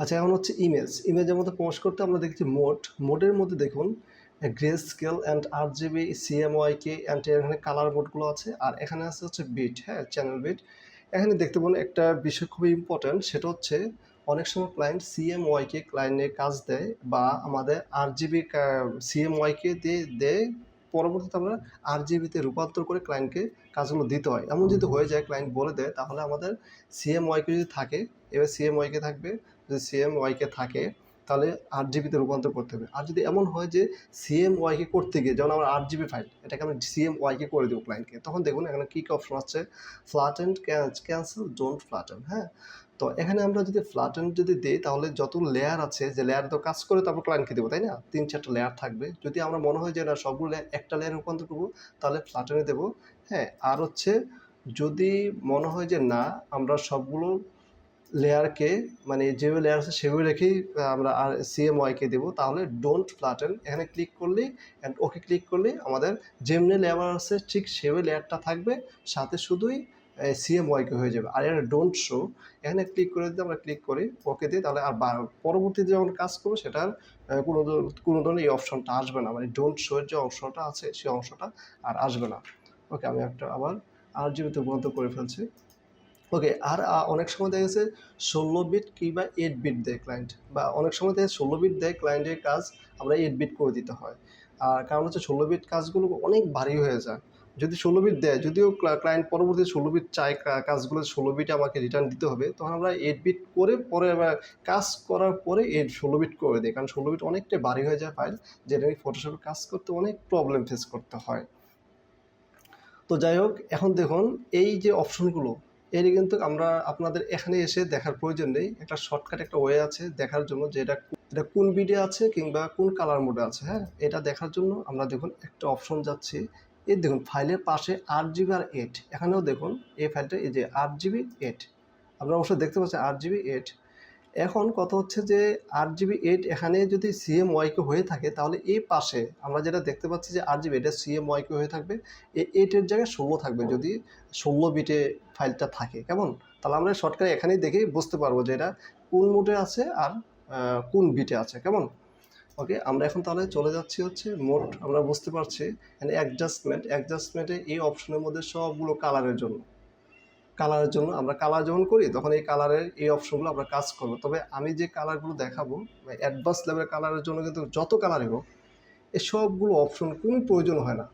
আচ্ছা এখন হচ্ছে ইমেজ ইমেজের মধ্যে প্রবেশ করতে আমরা দেখছি মোড মোডের মধ্যে দেখুন grey scale and R GB CMYK and এখানে কালার মোডগুলো আছে। আর এখানে আছে হচ্ছে বিট হ্যাঁ চ্যানেল বিট এখানে দেখতে পাবেন একটা বিষয় খুবই ইম্পর্ট্যান্ট সেটা হচ্ছে অনেক সময় ক্লায়েন্ট সিএমওয়াইকে ক্লায়েন্টে কাজ দেয় বা আমাদের আর জিবি সিএমওয়াইকে দিয়ে দেয়, পরবর্তীতে আমরা আর জিবিতে রূপান্তর করে ক্লায়েন্টকে কাজগুলো দিতে হয়। এমন যদি হয়ে যায় ক্লায়েন্ট বলে দেয়, তাহলে আমাদের সিএমওয়াইকে যদি থাকে, এবার সিএমওয়াইকে থাকবে। যদি সিএমওয়াইকে থাকে, তাহলে আট জিবিতে রূপান্তর করতে হবে। আর যদি এমন হয় যে সিএম ওয়াইকে করতে গিয়ে, যেমন আমার আট জিবি ফাইল এটাকে আমি সিএমওয়াইকে করে দেবো ক্লায়েন্টকে তখন দেখুন এখানে কী অপশন আছে? Flat and cancel don't flatten হ্যাঁ? তো এখানে আমরা যদি ফ্ল্যাট ফ্ল্যাটেন যদি দিই, তাহলে যত লেয়ার আছে, যে লেয়ার তো কাজ করে তারপর ক্লায়েন্টকে দেবো, তাই না? তিন চারটা লেয়ার থাকবে। যদি আমরা মনে হয় যে না, সবগুলো একটা লেয়ার রূপান্তর করব, তাহলে ফ্ল্যাট ফ্ল্যাটেনে দেবো হ্যাঁ? আর হচ্ছে যদি মনে হয় যে না, আমরা সবগুলো লেয়ারকে মানে যেভাবে লেয়ার আছে সেভাবে রেখেই আমরা আর সিএমওয়াইকে দেবো। তাহলে ডোন্ট ফ্ল্যাটেন এখানে ক্লিক করলেই অ্যান্ড ওকে ক্লিক করলেই আমাদের যেমনি লেয়ার আছে ঠিক সেভাবে লেয়ারটা থাকবে। সাথে শুধুই সিএমওয়াইকে হয়ে যাবে। আর এখানে ডোন্ট শো এখানে ক্লিক করে দিতে আমরা ক্লিক করি ওকে দিই তাহলে আর পরবর্তীতে যখন কাজ করব সেটার কোনো কোনো ধরনের এই অপশনটা আসবে না। মানে ডোন্ট শো এর যে অংশটা আছে, সেই অংশটা আর আসবে না। ওকে আমি একটা আবার আর জীবিত রূপান্তর করে ফেলছি। ওকে আর অনেক সময় দেখা গেছে ষোলো বিট কিংবা এইট বিট দেয় ক্লায়েন্ট বা অনেক সময় দেখা ষোলো বিট দেয় ক্লায়েন্টের কাজ আমরা এইট বিট করে দিতে হয়। আর কারণ হচ্ছে ষোলো বিট কাজগুলো অনেক ভারী হয়ে যায়। যদি ষোলো বিট দেয়, যদিও ক্লায়েন্ট পরবর্তী ষোলো বিট চায় কাজগুলো ষোলো বিটে আমাকে রিটার্ন দিতে হবে, তখন আমরা এইট বিট করে পরে কাজ করার পরে এইট ষোলো বিট করে দিই। কারণ ষোলো বিট অনেকটাই ভারী হয়ে যায় ফাইল যেটা ফটোশপে কাজ করতে অনেক প্রবলেম ফেস করতে হয়। তো যাই হোক, এখন দেখুন এই যে অপশনগুলো এর কিন্তু আমরা আপনাদের এখানে এসে দেখার প্রয়োজন নেই। একটা শর্টকাট একটা ওয়ে আছে দেখার জন্য যে এটা এটা কোন বিডে আছে কিংবা কোন কালার মোডে আছে হ্যাঁ? এটা দেখার জন্য আমরা দেখুন একটা অপশন যাচ্ছি। এই দেখুন ফাইলের পাশে আট জিবি আর এট এখানেও দেখুন, এই ফাইলটা এই যে আট জিবি এট আপনারা অবশ্যই দেখতে পাচ্ছেন আট জিবি এইট এখন কথা হচ্ছে যে আট জিবি এইট এখানে যদি সিএম ওয়াইকে হয়ে থাকে, তাহলে এই পাশে আমরা যেটা দেখতে পাচ্ছি যে আট জিবি এটা সিএম ওয়াইকে হয়ে থাকবে। এই এইটের জায়গায় ষোলো থাকবে যদি ষোলো বিটে ফাইলটা থাকে, কেমন? তাহলে আমরা শর্টকাট এখানেই দেখেই বুঝতে পারব যে এটা কোন মোডে আছে আর কোন বিটে আছে, কেমন? ওকে আমরা এখন তাহলে চলে যাচ্ছি হচ্ছে মোড আমরা বুঝতে পারছি। অ্যাডজাস্টমেন্ট অ্যাডজাস্টমেন্টে এই অপশনের মধ্যে সবগুলো কালারের জন্য। কালারের জন্য আমরা কালার যখন করি, তখন এই কালারের এই অপশনগুলো আমরা কাজ করব। তবে আমি যে কালারগুলো দেখাবো অ্যাডভান্স লেভেলের কালারের জন্য কিন্তু যত কালারই হোক, এই সবগুলো অপশন কোনো প্রয়োজন হয় না।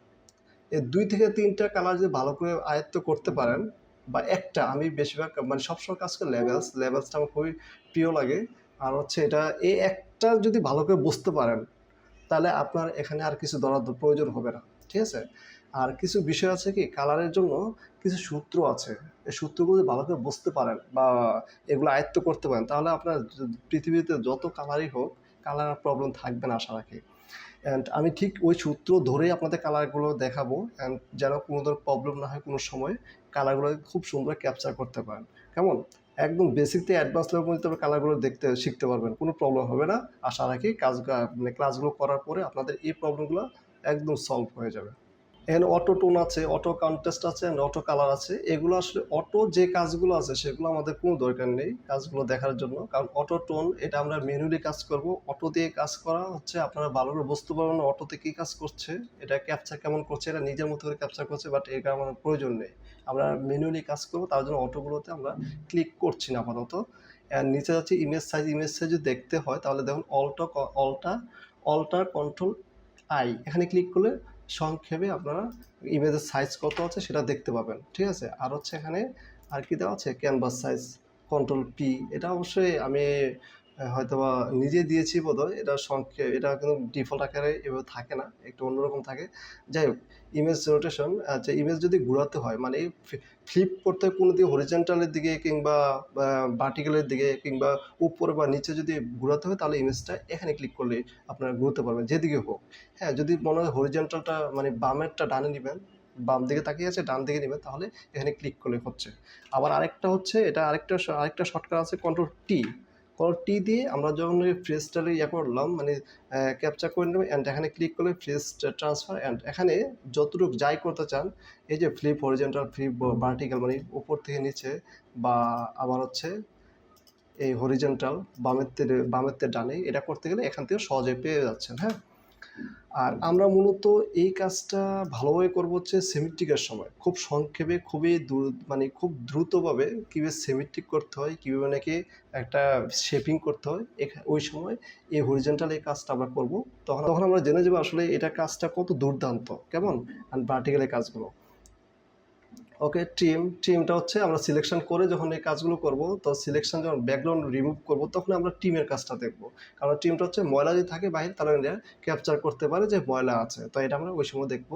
এই দুই থেকে তিনটা কালার যদি ভালো করে আয়ত্ত করতে পারেন, বা একটা, আমি বেশিরভাগ মানে সবসময় কাজ করি লেভেলস লেভেলসটা আমার খুবই প্রিয় লাগে। আর হচ্ছে এটা, এই একটা যদি ভালো করে বুঝতে পারেন, তাহলে আপনার এখানে আর কিছু ধরার প্রয়োজন হবে না। ঠিক আছে? আর কিছু বিষয় আছে কি? কালারের জন্য কিছু সূত্র আছে। এই সূত্রগুলো ভালো করে বুঝতে পারেন বা এগুলো আয়ত্ত করতে পারেন, তাহলে আপনার পৃথিবীতে যত কালারই হোক কালার প্রবলেম থাকবে না আশা রাখি। অ্যান্ড আমি ঠিক ওই সূত্র ধরেই আপনাদের কালারগুলো দেখাবো। অ্যান্ড যেন কোনো ধরনের প্রবলেম না হয় কোনো সময় কালারগুলো খুব সুন্দর ক্যাপচার করতে পারেন। কেমন? একদম বেসিক থেকে অ্যাডভান্স লেভেল পর্যন্ত আপনি কালারগুলো দেখতে, শিখতে পারবেন। কোনো প্রবলেম হবে না। আশা রাখি কাজ মানে ক্লাসগুলো করার পরে আপনাদের এই প্রবলেমগুলো একদম সলভ হয়ে যাবে। এখানে অটো টোন আছে অটো কন্টেস্ট আছে অ্যান্ড অটো কালার আছে। এগুলো আসলে অটো যে কাজগুলো আছে, সেগুলো আমাদের কোনো দরকার নেই কাজগুলো দেখার জন্য। কারণ অটো টোন এটা আমরা ম্যানুয়ালি কাজ করব। অটো দিয়ে কাজ করা হচ্ছে আপনারা ভালো করে বুঝতে পারবেন অটোতে কী কাজ করছে, এটা ক্যাপচার কেমন করছে, এটা নিজের মতো করে ক্যাপচার করছে বাট এটা আমাদের প্রয়োজন নেই। আমরা ম্যানুয়ালি কাজ করব, তার জন্য অটোগুলোতে আমরা ক্লিক করছি না আপাতত। অ্যান্ড নিচে যাচ্ছে ইমেজ সাইজ ইমেজ সাইজ যদি দেখতে হয়, তাহলে দেখুন অলটা অলটা অল্টার কন্ট্রোল আই এখানে ক্লিক করলে সংক্ষেপে আপনারা ইমেজের সাইজ কত আছে সেটা দেখতে পাবেন, ঠিক আছে? আর হচ্ছে এখানে আর কি দেওয়া আছে? ক্যানভাস সাইজ কন্ট্রোল পি এটা অবশ্যই আমি হয়তোবা নিজে দিয়েছি বোধহয়। এটা সংক্ষেপ এটা কিন্তু ডিফল্ট আকারে এভাবে থাকে না, একটু অন্যরকম থাকে। যাই হোক ইমেজ রোটেশন আচ্ছা ইমেজ যদি ঘোরাতে হয় মানে ফ্লিপ করতে কোনো দিকে হরিজেন্টালের দিকে কিংবা ভার্টিক্যালের দিকে কিংবা উপরে বা নিচে যদি ঘোরাতে হয়, তাহলে ইমেজটা এখানে ক্লিক করলে আপনারা ঘুরতে পারবেন, যেদিকে হোক। হ্যাঁ যদি মনে হয় হরিজেন্টালটা মানে বামেরটা ডানে নেবেন, বাম দিকে তাকিয়ে আছে, ডান দিকে নেবেন, তাহলে এখানে ক্লিক করলে হচ্ছে। আবার আরেকটা হচ্ছে, এটা আরেকটা আরেকটা শর্টকাট আছে কন্ট্রোল টি কন্ট্রোল টি দিয়ে আমরা যখন ওই ফ্রেজটারে ইয়ে করলাম মানে ক্যাপচার করে নেব অ্যান্ড এখানে ক্লিক করলে ফ্রেজ ট্রান্সফার অ্যান্ড এখানে যতটুকু যাই করতে চান, এই যে ফ্লিপ হরিজেন্টাল ফ্লিপ ভার্টিক্যাল মানে উপর থেকে নিচে বা আবার হচ্ছে এই হরিজেন্টাল বামের বামের ডানে, এটা করতে গেলে এখান থেকে সহজে পেয়ে যাচ্ছেন হ্যাঁ? আর আমরা মূলত এই কাজটা ভালোভাবে করব হচ্ছে সেমিট্রিকের সময়। খুব সংক্ষেপে খুবই মানে খুব দ্রুতভাবে কীভাবে সেমিট্রিক করতে হয় কীভাবে নাকি একটা শেপিং করতে হয় ওই সময় এই হরিজেন্টাল এই কাজটা আমরা করব। তখন তখন আমরা জেনে যাব আসলে এটা কাজটা কত দুর্দান্ত কেমন? আর ভার্টিক্যালের কাজগুলো। ওকে টিম টিমটা হচ্ছে আমরা সিলেকশন করে যখন এই কাজগুলো করব, তো সিলেকশন যখন ব্যাকগ্রাউন্ড রিমুভ করব, তখন আমরা টিমের কাজটা দেখব। কারণ টিমটা হচ্ছে ময়লা যদি থাকে বাইরে তাহলে ক্যাপচার করতে পারে যে ময়লা আছে। তো এটা আমরা ওই সময় দেখব।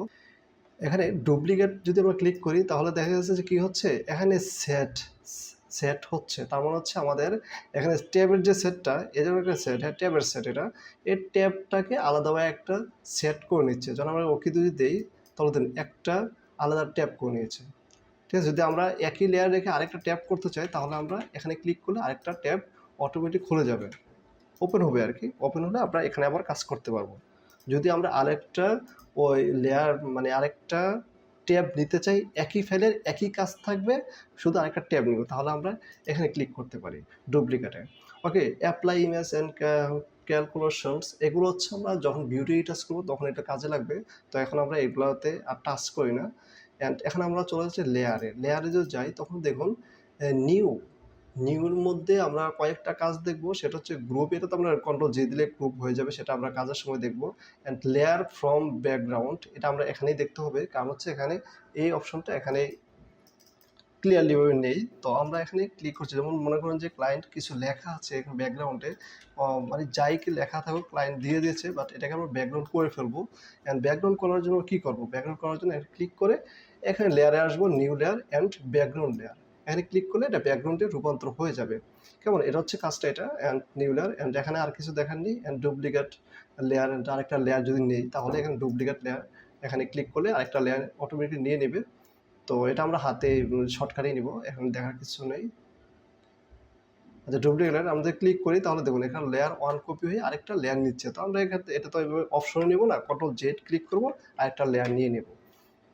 এখানে ডুপ্লিকেট যদি আমরা ক্লিক করি, তাহলে দেখা যাচ্ছে যে কি হচ্ছে? এখানে সেট সেট হচ্ছে। তার মানে হচ্ছে আমাদের এখানে ট্যাবের যে সেটটা এই জন্য একটা সেট হ্যাঁ ট্যাবের সেট এটা। এই ট্যাবটাকে আলাদাভাবে একটা সেট করে নিচ্ছে। যখন আমরা ওকে যদি দেই, তাহলে একটা আলাদা ট্যাব করে নিয়েছে। ঠিক আছে? যদি আমরা একই লেয়ার রেখে আরেকটা ট্যাপ করতে চাই, তাহলে আমরা এখানে ক্লিক করলে আরেকটা ট্যাব অটোমেটিক খুলে যাবে। ওপেন হবে আর কি। ওপেন হলে আমরা এখানে আবার কাজ করতে পারব। যদি আমরা আরেকটা ওই লেয়ার মানে আরেকটা ট্যাব নিতে চাই, একই ফাইলের একই কাজ থাকবে, শুধু আরেকটা ট্যাব নিব, তাহলে আমরা এখানে ক্লিক করতে পারি ডুপ্লিকেটে okay apply image and calculations এগুলো হচ্ছে আমরা যখন বিউটি টাচ করব, তখন এটা কাজে লাগবে। তো এখন আমরা এগুলোতে আর টাচ করি না। অ্যান্ড এখন আমরা চলে যাচ্ছি লেয়ারে লেয়ারে যদি যাই, তখন দেখুন নিউ নিউর মধ্যে আমরা কয়েকটা কাজ দেখব। সেটা হচ্ছে গ্রুপ এটা তো আমরা কন্ট্রোল জি দিলে গ্রুপ হয়ে যাবে, সেটা আমরা কাজের সময় দেখব। অ্যান্ড লেয়ার ফ্রম ব্যাকগ্রাউন্ড এটা আমরা এখানেই দেখতে হবে। কারণ হচ্ছে এখানে এই অপশনটা এখানে ক্লিয়ারলি ভাবে নেই। তো আমরা এখানে ক্লিক করছি। যেমন মনে করেন যে ক্লায়েন্ট কিছু লেখা আছে এখানে ব্যাকগ্রাউন্ডে মানে যাই কি লেখা থাকুক ক্লায়েন্ট দিয়ে দিয়েছে বাট এটাকে আমরা ব্যাকগ্রাউন্ড করে ফেলব। অ্যান্ড ব্যাকগ্রাউন্ড করার জন্য কি করব? ব্যাকগ্রাউন্ড করার জন্য ক্লিক করে এখানে লেয়ারে আসব new layer and background layer এখানে ক্লিক করলে এটা ব্যাকগ্রাউন্ডে রূপান্তর হয়ে যাবে। কেমন? এটা হচ্ছে কাজটা এটা অ্যান্ড নিউ লেয়ার অ্যান্ড এখানে আর কিছু দেখার নেই অ্যান্ড ডুপ্লিকেট লেয়ার অ্যান্ড আরেকটা লেয়ার যদি নেই, তাহলে এখানে ডুপ্লিকেট লেয়ার এখানে ক্লিক করলে আরেকটা লেয়ার অটোমেটিক নিয়ে নেবে। তো এটা আমরা হাতে শর্টকাটেই নিব, এখন দেখার কিছু নেই। আচ্ছা ডুপ্লিকেট লেয়ার আমরা ক্লিক করি, তাহলে দেখুন, এখানে লেয়ার ওয়ান কপি হয়ে আরেকটা লেয়ার নিচ্ছে। তো আমরা এখানে, এটা তো অপশনে নেব না কন্ট্রোল জেড ক্লিক করব, আরেকটা লেয়ার নিয়ে নেব।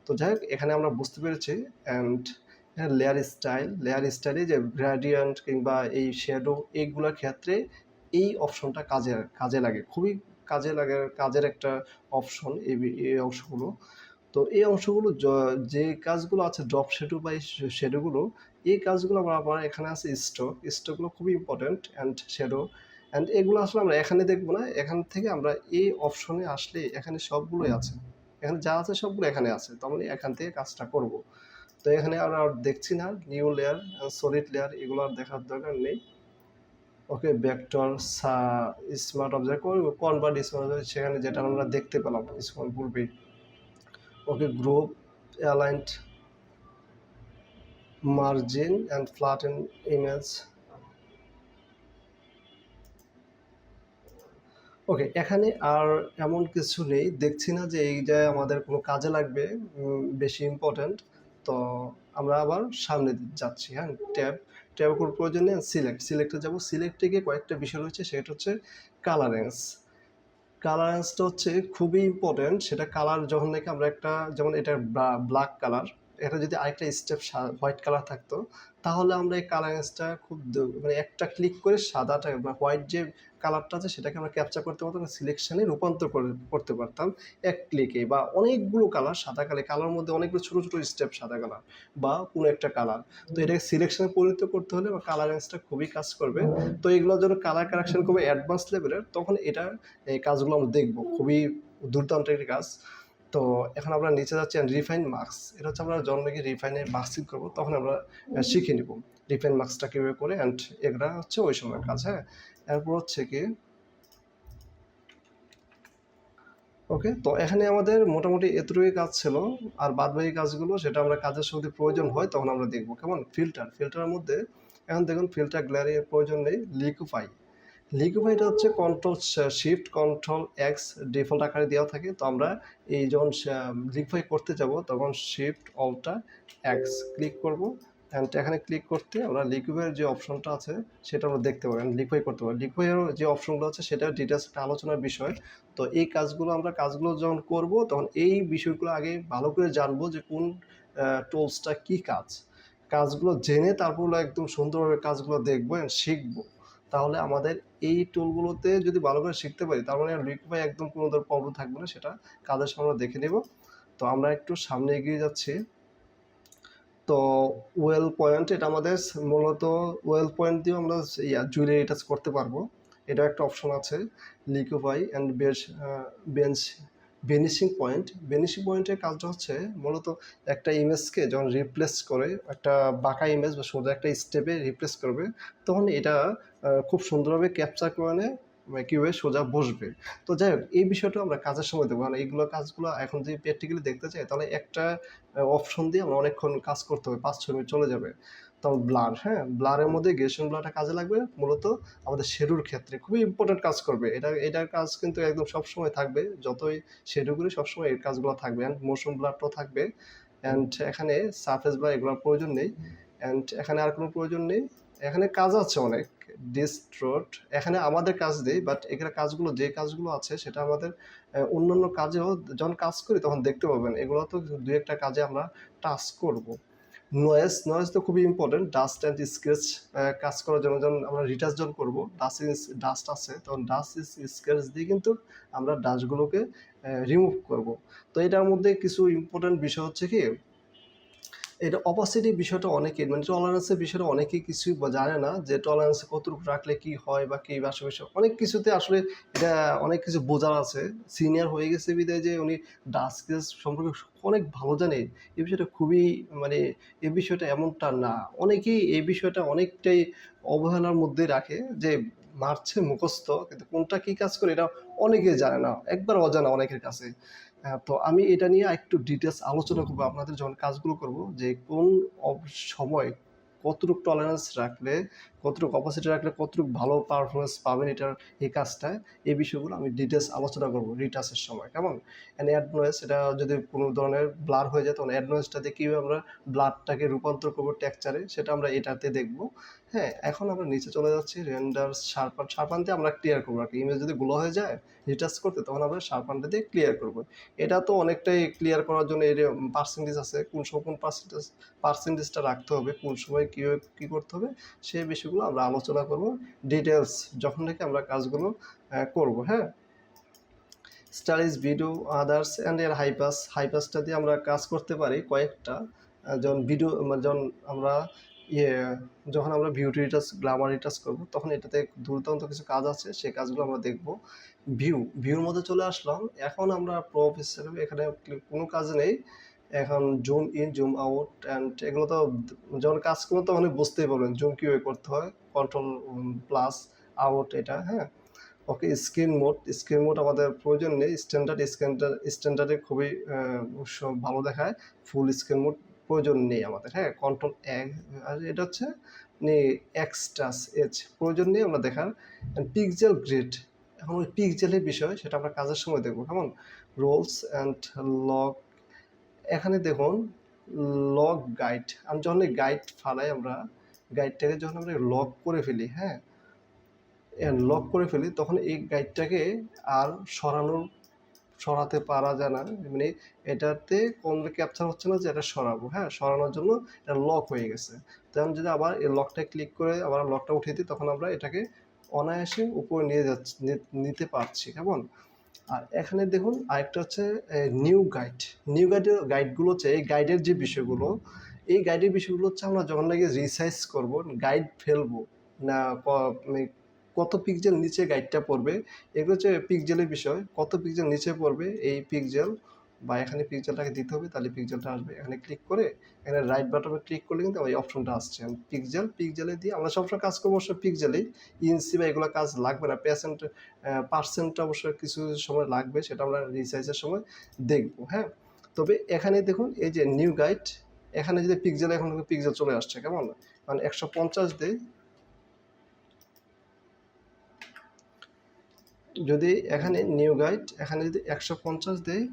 তো যাই হোক, এখানে আমরা বুঝতে পেরেছি অ্যান্ড লেয়ার স্টাইল লেয়ার স্টাইলে যে গ্রেডিয়েন্ট কিংবা এই শ্যাডো এইগুলোর ক্ষেত্রে এই অপশনটা কাজে কাজে লাগে, খুবই কাজে লাগে, কাজের একটা অপশন এই অংশগুলো। তো এই অংশগুলো যে কাজগুলো আছে ড্রপ শ্যাডো বা এই শ্যাডোগুলো এই কাজগুলো আমরা এখানে আছে স্টক স্টকগুলো খুবই ইম্পর্ট্যান্ট অ্যান্ড শ্যাডো অ্যান্ড এগুলো আসলে আমরা এখানে দেখব না, এখান থেকে আমরা এই অপশনে আসলে এখানে সবগুলোই আছে। এখানে যা আছে সবগুলো এখানে আছে। তো আমরা এখান থেকে কাজটা করব। তো এখানে আমরা আর দেখছি না নিউ লেয়ার সলিড লেয়ার এগুলো আর দেখার দরকার নেই। Okay vector smart object convert smart object সেখানে যেটা আমরা দেখতে পেলাম কিছুক্ষণ পূর্বেই। Okay group aligned margin and flatten image okay এখানে আর এমন কিছু নেই। দেখছি না যে এই যে আমাদের কোনো কাজে লাগবে বেশি ইম্পর্ট্যান্ট তো আমরা আবার সামনে যাচ্ছি হ্যাঁ? ট্যাব ট্যাব কোনো প্রয়োজন সিলেক্ট সিলেক্টে যাব। সিলেক্টে গিয়ে কয়েকটা বিষয় রয়েছে, সেটা হচ্ছে কালারেন্স কালারেন্সটা হচ্ছে খুবই ইম্পর্ট্যান্ট সেটা কালার যখন নাকি আমরা একটা, যেমন এটা ব্ল্যাক কালার এটা যদি আরেকটা স্টেপ হোয়াইট কালার থাকতো, তাহলে আমরা এই কালারেন্সটা খুব মানে একটা ক্লিক করে সাদাটা বা হোয়াইট যে কালারটা আছে, সেটাকে আমরা ক্যাপচার করতে পারতাম সিলেকশনে রূপান্তর করে, করতে পারতাম এক ক্লিকে বা অনেকগুলো কালার সাদা কালার কালার মধ্যে অনেকগুলো ছোটো ছোটো স্টেপ সাদা কালার বা কোনো একটা কালার তো এটাকে সিলেকশনে পরিণত করতে হলে বা কালারেন্সটা খুবই কাজ করবে। তো এগুলোর জন্য কালার কারেকশন করবে অ্যাডভান্স লেভেলের তখন এটা, এই কাজগুলো আমরা দেখব। খুবই দুর্দান্ত একটি কাজ। তো এখন আমরা নিচে যাচ্ছি রিফাইন মার্কস এটা হচ্ছে আমরা যখন নাকি রিফাইনে মার্কসিং করব, তখন আমরা শিখে নিব। রিফাইন মার্কসটা কীভাবে করে অ্যান্ড এগুলা হচ্ছে ওই সময়ের কাজ হ্যাঁ? এরপর হচ্ছে কি ওকে তো এখানে আমাদের মোটামুটি এতটুকুই কাজ ছিল। আর বাদবাকি কাজগুলো সেটা আমরা কাজের সময় প্রয়োজন হয় তখন আমরা দেখব। কেমন? ফিল্টার ফিল্টারের মধ্যে, এখন দেখুন ফিল্টার গ্যালারির প্রয়োজন নেই লিকুফাই লিকুইফাইটা হচ্ছে control shift control X default আকারে দেওয়া থাকে। তো আমরা এই যখন লিকুইফাই করতে যাব, তখন শিফট অল্টা এক্স ক্লিক করব। অ্যান্ড এখানে ক্লিক করতে আমরা লিকুইফাইয়ের যে অপশনটা আছে, সেটা আমরা দেখতে পারি লিকুইফাই করতে পারি লিকুইফাইয়ের যে অপশনগুলো আছে, সেটা ডিটেলস একটা আলোচনার বিষয়। তো এই কাজগুলো আমরা কাজগুলো যখন করব, তখন এই বিষয়গুলো আগে ভালো করে জানব যে কোন টোলসটা কি কাজ। কাজগুলো জেনে তারপর একদম সুন্দরভাবে কাজগুলো দেখব অ্যান্ড শিখব। তাহলে আমাদের এই টুলগুলোতে যদি ভালো করে শিখতে পারি, তার মানে লিকুইফাই একদম কোনো ধরনের প্রবলেম থাকবে না, সেটা কাজের সময় দেখে নেব। তো আমরা একটু সামনে এগিয়ে যাচ্ছি। তো ওয়েল পয়েন্ট এটা আমাদের মূলত ওয়েল পয়েন্ট দিয়ে আমরা ইয়া জুয়েলারি টাচ করতে পারব। এটা একটা অপশন আছে লিকুইফাই অ্যান্ড বেশ বেঞ্চ বেনিশিং পয়েন্ট বেনিশিং পয়েন্টের কাজটা হচ্ছে মূলত একটা ইমেজকে যখন রিপ্লেস করে, একটা বাঁকা ইমেজ বা সোজা একটা স্টেপে রিপ্লেস করবে, তখন এটা খুব সুন্দরভাবে ক্যাপচার করে নেয় মানে কীভাবে সোজা বসবে। তো যাই হোক, এই বিষয়টা আমরা কাজের সময় দেবো কারণ এইগুলো কাজগুলো এখন যদি প্র্যাকটিক্যালি দেখতে চাই, তাহলে একটা অপশন দিয়ে আমরা অনেকক্ষণ কাজ করতে হবে, পাঁচ ছয় মিনিট চলে যাবে। তখন ব্লার হ্যাঁ? ব্লারের মধ্যে গ্রেশন ব্লারটা কাজে লাগবে। মূলত আমাদের শেডুর ক্ষেত্রে খুবই ইম্পর্টেন্ট কাজ করবে। এটা এটার কাজ কিন্তু একদম সবসময় থাকবে। যতই শেডু করি, সবসময় এর কাজগুলো থাকবে। অ্যান্ড মোশন ব্লারটাও থাকবে। অ্যান্ড এখানে সারফেস ব্লার এগুলোর প্রয়োজন নেই। অ্যান্ড এখানে আর কোনো প্রয়োজন নেই। এখানে কাজ আছে অনেক। ডিস্ট্রোট এখানে আমাদের কাজ দেই বাট এখানে কাজগুলো, যে কাজগুলো আছে, সেটা আমাদের অন্যান্য কাজেও যখন কাজ করি, তখন দেখতে পাবেন। এগুলো তো দু একটা কাজে আমরা টাচ করব। নয়েজ নয়েজ তো খুবই ইম্পর্টেন্ট ডাস্ট অ্যান্ড স্কেচ কাজ করার জন্য যখন আমরা রিটার্জন করব ডাস্ট ডাস্ট আছে, তখন ডাস্ট স্কেচ দিয়ে কিন্তু আমরা ডাস্টগুলোকে রিমুভ করব। তো এটার মধ্যে কিছু ইম্পর্টেন্ট বিষয় হচ্ছে কি এটা অপাসিটি বিষয়টা অনেকে মানে টলারেন্সের বিষয়টা অনেকে কিছুই বা জানে না যে টলারেন্স কতটুকু রাখলে কি হয় বা কী বাসা বিষয় অনেক কিছুতে আসলে এটা অনেক কিছু বোঝার আছে। সিনিয়র হয়ে গেছে বিদায় যে উনি ডাস্কেস সম্পর্কে অনেক ভালো জানে এই বিষয়টা খুবই মানে এই বিষয়টা এমনটা না। অনেকেই এই বিষয়টা অনেকটাই অবহেলার মধ্যে রাখে যে মারছে মুখস্থ, কিন্তু কোনটা কি কাজ করে এটা অনেকেই জানে না। একবার অজানা অনেকের কাছে। তো আমি এটা নিয়ে একটু ডিটেলস আলোচনা করব। আপনাদের যখন কাজগুলো করব, যে কোন সময় কতটুকু টলারেন্স রাখলে, কতটুকু অপোসিটি রাখলে, কতটুকু ভালো পারফরমেন্স পাবেন এটার, এই কাজটায় এই বিষয়গুলো আমি ডিটেলস আলোচনা করব রিটাসের সময়, কেমন? অ্যান্ড অ্যাড নয়েস এটা যদি কোনো ধরনের ব্লার হয়ে যায়, তখন অ্যাড নয়েসটা দিয়ে কীভাবে আমরা ব্লাডটাকে রূপান্তর করব টেক্সচারে সেটা আমরা এটাতে দেখব। হ্যাঁ এখন আমরা নিচে চলে যাচ্ছি রেন্ডার শার্পান শার্পান দিয়ে আমরা ক্লিয়ার করব। আর কি ইমেজ যদি গুলো হয়ে যায় রিটাচ করতে, তখন আমরা শার্পানটা দিয়ে ক্লিয়ার করব। এটা তো অনেকটাই ক্লিয়ার করার জন্য এর পার্সেন্টেজ আছে। কোন সময় কোন পার্সেন্টেজ পার্সেন্টেজটা রাখতে হবে, কোন সময় কীভাবে কী করতে হবে, সেই বিষয়গুলো আমরা আলোচনা করব। ডিটেলস যখন থেকে আমরা কাজগুলো করব হ্যাঁ? স্টাইলিশ ভিডিও আদার্স অ্যান্ড এর হাইপাস হাইপাসটা দিয়ে আমরা কাজ করতে পারি কয়েকটা। যখন ভিডিও যখন আমরা ইয়ে যখন আমরা বিউটি রিটাচ গ্লামার রিটাচ করব, তখন এটাতে দুর্দান্ত কিছু কাজ আছে, সেই কাজগুলো আমরা দেখব। ভিউ ভিউর মধ্যে চলে আসলাম। এখন আমরা প্রফ হিসেবে এখানে কোনো কাজ নেই। এখন zoom in zoom out and এগুলো তো যখন কাজ করব তখন বুঝতেই পারবেন জুম কীভাবে করতে হয়। কন্ট্রোল প্লাস আউট এটা হ্যাঁ? Okay screen mode screen mode আমাদের প্রয়োজন নেই। স্ট্যান্ডার্ড স্ক্যান্ডার্ড স্ট্যান্ডার্ডে খুবই ভালো দেখায়। ফুল স্ক্রিন মোড প্রয়োজন নেই আমাদের হ্যাঁ? কন্ট্রোল আর এটা হচ্ছে এক্সট্রাস এজ প্রয়োজন নেই আমরা দেখার। পিকজেল গ্রেড এখন ওই পিকজেলের বিষয়, সেটা আমরা কাজের সময় দেখব, কেমন? রোলস অ্যান্ড লক এখানে দেখুন লক গাইড আমি যখন গাইড ফালাই আমরা গাইডটাকে যখন আমরা লক করে ফেলি হ্যাঁ? লক করে ফেলি, তখন এই গাইডটাকে আর সরানোর সরাতে পারা যায় না। মানে এটাতে কোন ক্যাপচার হচ্ছে না যে এটা সরাবো। হ্যাঁ সরানোর জন্য এটা লক হয়ে গেছে। তখন যদি আবার এই লকটা ক্লিক করে আবার লকটা উঠিয়ে দিই, তখন আমরা এটাকে অনায়াসে উপরে নিয়ে যাচ্ছি নিতে পারছি। কেমন? আর এখানে দেখুন আরেকটা হচ্ছে নিউ গাইড নিউ গাইডের গাইডগুলো হচ্ছে, এই গাইডের যে বিষয়গুলো, এই গাইডের বিষয়গুলো হচ্ছে আমরা যখন নাকি রিসাইজ করব গাইড ফেলব, না মানে কত পিক্সেল নিচে গাইডটা পড়বে, এগুলো হচ্ছে পিক্সেলের বিষয়। কত পিক্সেল নিচে পড়বে এই পিক্সেল বা এখানে পিক্সেলটাকে দিতে হবে, তাহলে পিক্সেলটা আসবে। এখানে ক্লিক করে, এখানে রাইট বাটনে ক্লিক করলে কিন্তু এই অপশনটা আসছে। পিক্সেল পিক্সেলে দিয়ে আমরা সবসময় কাজ করব অবশ্যই পিক্সেলেই ইঞ্চি বা এগুলো কাজ লাগবে না পেসেন্ট পার্সেন্টটা অবশ্যই কিছু সময় লাগবে, সেটা আমরা রিসাইজের সময় দেখব হ্যাঁ? তবে এখানে দেখুন, এই যে নিউ গাইড এখানে যদি পিক্সেল এখন পিক্সেল চলে আসছে, কেমন? মানে একশো পঞ্চাশ দেই যদি এখানে নিউ গাইড এখানে যদি একশো পঞ্চাশ দেই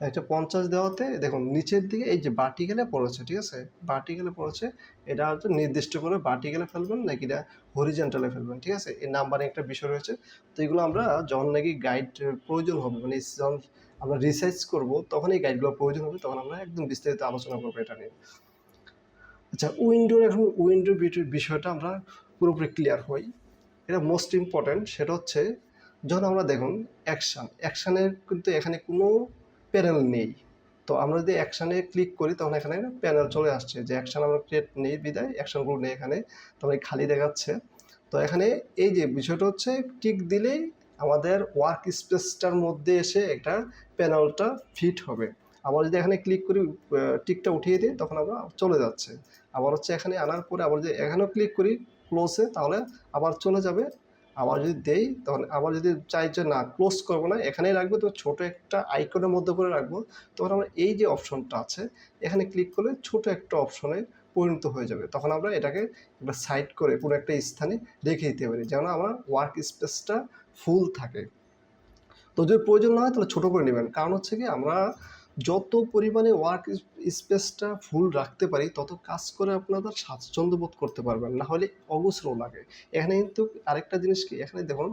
একটা পঞ্চাশ দেওয়াতে, দেখুন, নিচের দিকে এই যে বাটিকেলে পড়েছে, ঠিক আছে? বাটিকেলে পড়েছে, এটা হচ্ছে নির্দিষ্ট করে বাটিকেলে ফেলবেন, নাকি এটা হরিজেন্টালে ফেলবেন, ঠিক আছে? এই নাম্বারে একটা বিষয় রয়েছে। তো এগুলো আমরা যখন নাকি গাইড প্রয়োজন হবে মানে যখন আমরা রিসার্চ করব, তখন এই গাইডগুলো প্রয়োজন হবে, তখন আমরা একদম বিস্তারিত আলোচনা করব এটা নিয়ে। আচ্ছা উইন্ডোর এখন উইন্ডোর বিষয়টা আমরা পুরোপুরি ক্লিয়ার হই। এটা মোস্ট ইম্পর্ট্যান্ট সেটা হচ্ছে যখন আমরা দেখুন অ্যাকশান অ্যাকশানের কিন্তু এখানে কোনো প্যানেল নেই। তো আমরা যদি অ্যাকশানে ক্লিক করি, তখন এখানে প্যানেল চলে আসছে যে অ্যাকশান আমরা ক্রিয়েট নেই, বিদায় অ্যাকশনগুলো নেই এখানে। তখন খালি দেখাচ্ছে। তো এখানে এই যে বিষয়টা হচ্ছে টিক দিলেই আমাদের ওয়ার্ক স্পেসটার মধ্যে এসে একটা প্যানেলটা ফিট হবে। আবার যদি এখানে ক্লিক করি টিকটা উঠিয়ে দিই, তখন আমরা চলে যাচ্ছে। আবার হচ্ছে এখানে আনার পরে আবার যদি এখানেও ক্লিক করি ক্লোজে তাহলে আবার চলে যাবে। আবার যদি দেই তখন আবার যদি চাই যে না ক্লোজ করব না, এখানেই রাখব, তো ছোট একটা আইকনের মধ্যে করে রাখব। তখন আমরা এই যে অপশনটা আছে, এখানে ক্লিক করলে ছোট একটা অপশনে পরিণত হয়ে যাবে। তখন আমরা এটাকে একটা সাইড করে কোনো একটা স্থানে রেখে দিতে পারি, যেন আমার ওয়ার্ক স্পেসটা ফুল থাকে। তো যদি প্রয়োজন না হয়, তাহলে ছোটো করে নেবেন। কারণ হচ্ছে কি, আমরা যত পরিমাণে ওয়ার্ক স্পেসটা ফুল রাখতে পারি, তত কাজ করে আপনাদের স্বাচ্ছন্দ্য বোধ করতে পারবেন। না হলে অগোছলো লাগে। এখানে কিন্তু আরেকটা জিনিস কি? এখানে দেখুন